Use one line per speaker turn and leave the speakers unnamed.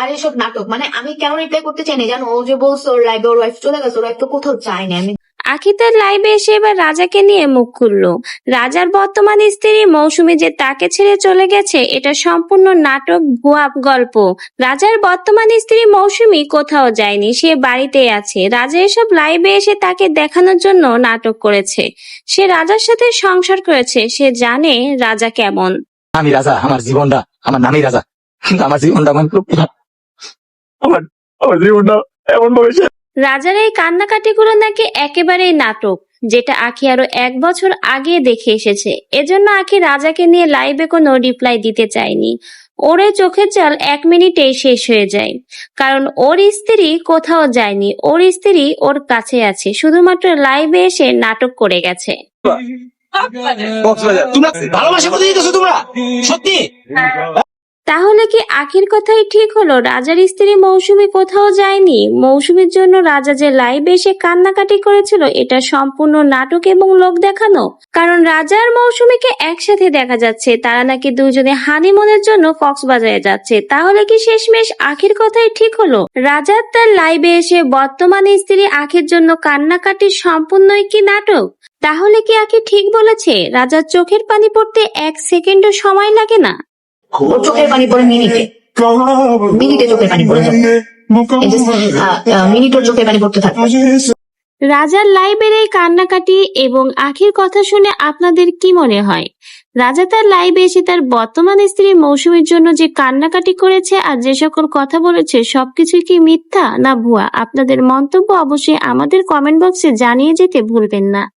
আর এসব নাটক মানে আমি কেন রিপ্লাই করতে চাই না জানো ও যে বলছে ওর লাইভে ওর ওয়াইফ চলে গেছে ওর ওয়াইফ তো কোথাও যায় না আমি
আখি তার লাইভে এসে এবার রাজাকে নিয়ে মুখ খুলল। রাজার বর্তমান স্ত্রী মৌসুমী যে তাকে ছেড়ে চলে গেছে এটা সম্পূর্ণ নাটক ভুয়া গল্প। রাজার বর্তমান স্ত্রী মৌসুমী কোথাও যায়নি সে বাড়িতেই আছে। রাজা এসব লাইভে এসে তাকে দেখানোর জন্য নাটক করেছে। সে রাজার সাথে সংসার করেছে সে জানে রাজা কেমন।
আমি রাজা আমার জীবনটা আমার নামই রাজা। কিন্তু আমার জীবনটা আমার খুব আমার আমার জীবনটা এমন ভাবে
রাজার এই কান্নাকাটিগুলো নাকি একেবারেই নাটক যেটা আখি আরও এক বছর আগে দেখে এসেছে। এজন্য আখি রাজাকে নিয়ে লাইভে কোনো রিপ্লাই দিতে চায়নি। ওর চোখের জল এক মিনিটেই শেষ হয়ে যায়। কারণ ওর স্ত্রী কোথাও যায়নি ওর স্ত্রী ওর কাছে আছে শুধুমাত্র লাইভে এসে নাটক করে গেছে।
তোমরা ভালোবাসা কোথায় তোমরা? সত্যি?
তাহলে কি আখির কথাই ঠিক হলো? রাজার স্ত্রী মৌসুমী কোথাও যায়নি। মৌসুমীর জন্য রাজা যে লাইভে এসে কান্নাকাটি করেছিল, এটা সম্পূর্ণ নাটক এবং লোক দেখানো। কারণ রাজা আর মৌসুমীকে একসাথে দেখা যাচ্ছে। তারা নাকি দুজনে হানিমুনের জন্য কক্সবাজারে যাচ্ছে। তাহলে কি শেষমেশ আখির কথাই ঠিক হলো? রাজার তার লাইভে এসে বর্তমানে স্ত্রী আখির জন্য কান্নাকাটি সম্পূর্ণই কি নাটক? তাহলে কি আখি ঠিক বলেছে? রাজার চোখের পানি পড়তে এক সেকেন্ডও সময় লাগে না?
ওর চোখের পানি পড়ে মিনিটে। মিনিটে চোখের পানি পড়ে যাবে। এই যে, আহ, আহ, মিনিট ওর চোখের পানি পড়তে থাকবে
রাজার লাইভের এই কান্নাকাটি এবং আখির কথা শুনে আপনাদের কি মনে হয়? রাজা তার লাইভে এসে তার বর্তমান স্ত্রী মৌসুমীর জন্য যে কান্নাকাটি করেছে আর যে সকল কথা বলেছে সবকিছু কি মিথ্যা না ভুয়া? আপনাদের মন্তব্য অবশ্যই আমাদের কমেন্ট বক্সে জানিয়ে যেতে ভুলবেন না।